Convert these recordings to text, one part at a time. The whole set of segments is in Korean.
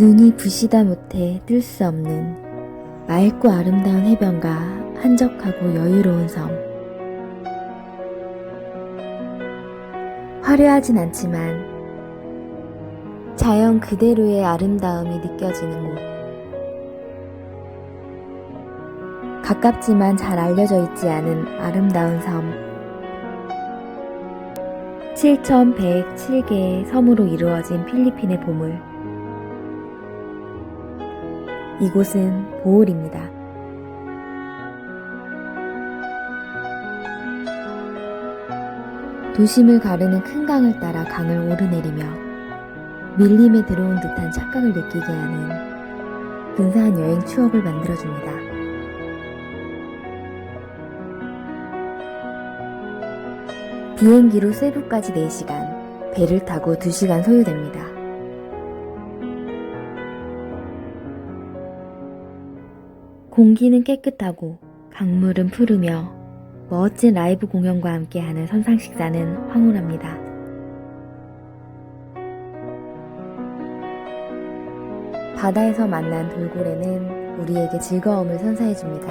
눈이 부시다 못해 뜰 수 없는 맑고 아름다운 해변과 한적하고 여유로운 섬. 화려하진 않지만 자연 그대로의 아름다움이 느껴지는 곳. 가깝지만 잘 알려져 있지 않은 아름다운 섬. 7,107개의 섬으로 이루어진 필리핀의 보물. 이곳은 보홀입니다. 도심을 가르는 큰 강을 따라 강을 오르내리며 밀림에 들어온 듯한 착각을 느끼게 하는 근사한 여행 추억을 만들어줍니다. 비행기로 세부까지 4시간, 배를 타고 2시간 소요됩니다. 공기는 깨끗하고 강물은 푸르며 멋진 라이브 공연과 함께하는 선상 식사는 황홀합니다. 바다에서 만난 돌고래는 우리에게 즐거움을 선사해줍니다.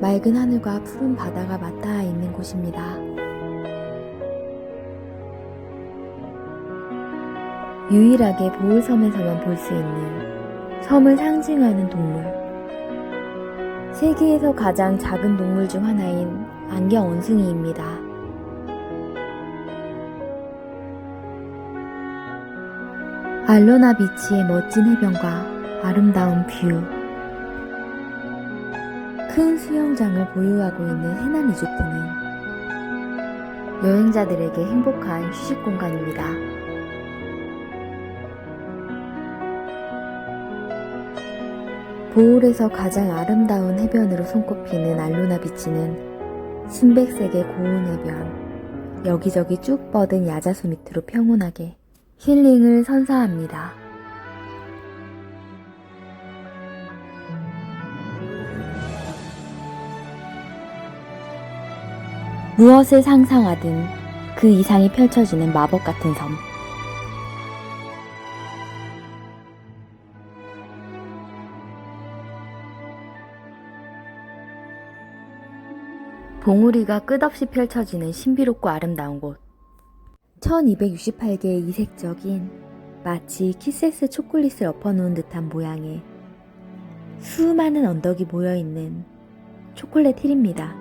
맑은 하늘과 푸른 바다가 맞닿아 있는 곳입니다. 유일하게 보울섬에서만 볼 수 있는 섬을 상징하는 동물. 세계에서 가장 작은 동물 중 하나인 안경 원숭이입니다. 알로나 비치의 멋진 해변과 아름다운 뷰. 큰 수영장을 보유하고 있는 해난 리조트는 여행자들에게 행복한 휴식 공간입니다. 보홀에서 가장 아름다운 해변으로 손꼽히는 알로나 비치는 순백색의 고운 해변, 여기저기 쭉 뻗은 야자수 밑으로 평온하게 힐링을 선사합니다. 무엇을 상상하든 그 이상이 펼쳐지는 마법 같은 섬. 봉우리가 끝없이 펼쳐지는 신비롭고 아름다운 곳. 1268개의 이색적인 마치 키세스 초콜릿을 엎어놓은 듯한 모양의 수많은 언덕이 모여있는 초콜릿 힐입니다.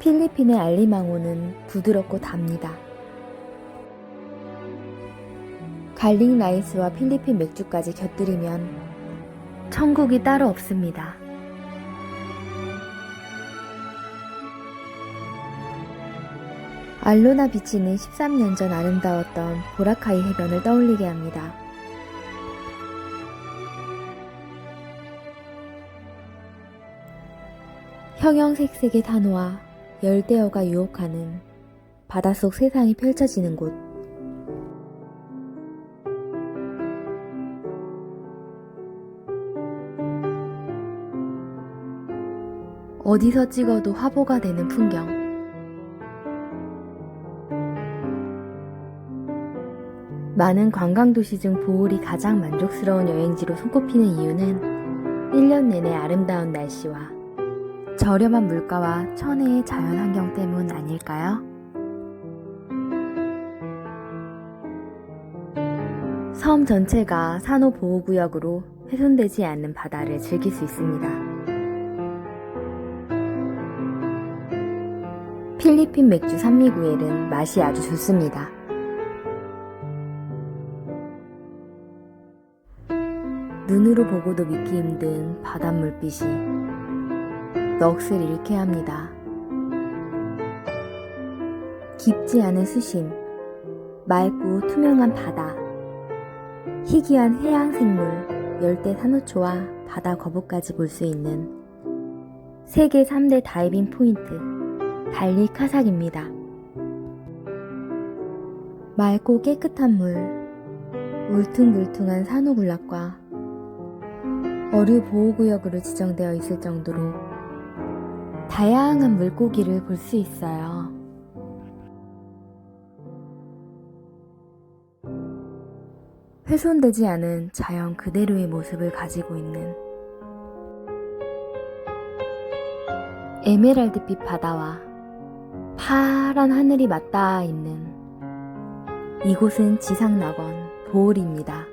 필리핀의 알리망호는 부드럽고 답니다. 갈릭 라이스와 필리핀 맥주까지 곁들이면 천국이 따로 없습니다. 알로나 비치는 13년 전 아름다웠던 보라카이 해변을 떠올리게 합니다. 형형색색의 단호와 열대어가 유혹하는 바닷속 세상이 펼쳐지는 곳. 어디서 찍어도 화보가 되는 풍경. 많은 관광도시 중 보홀이 가장 만족스러운 여행지로 손꼽히는 이유는 1년 내내 아름다운 날씨와 저렴한 물가와 천혜의 자연 환경 때문 아닐까요? 섬 전체가 산호보호구역으로 훼손되지 않는 바다를 즐길 수 있습니다. 필리핀 맥주 산미구엘은 맛이 아주 좋습니다. 눈으로 보고도 믿기 힘든 바닷물빛이 넋을 잃게 합니다. 깊지 않은 수심, 맑고 투명한 바다, 희귀한 해양 생물, 열대 산호초와 바다 거북까지 볼 수 있는 세계 3대 다이빙 포인트, 달리 카삭입니다. 맑고 깨끗한 물, 울퉁불퉁한 산호군락과 어류 보호구역으로 지정되어 있을 정도로 다양한 물고기를 볼 수 있어요. 훼손되지 않은 자연 그대로의 모습을 가지고 있는 에메랄드빛 바다와 파란 하늘이 맞닿아 있는 이곳은 지상낙원 보홀입니다.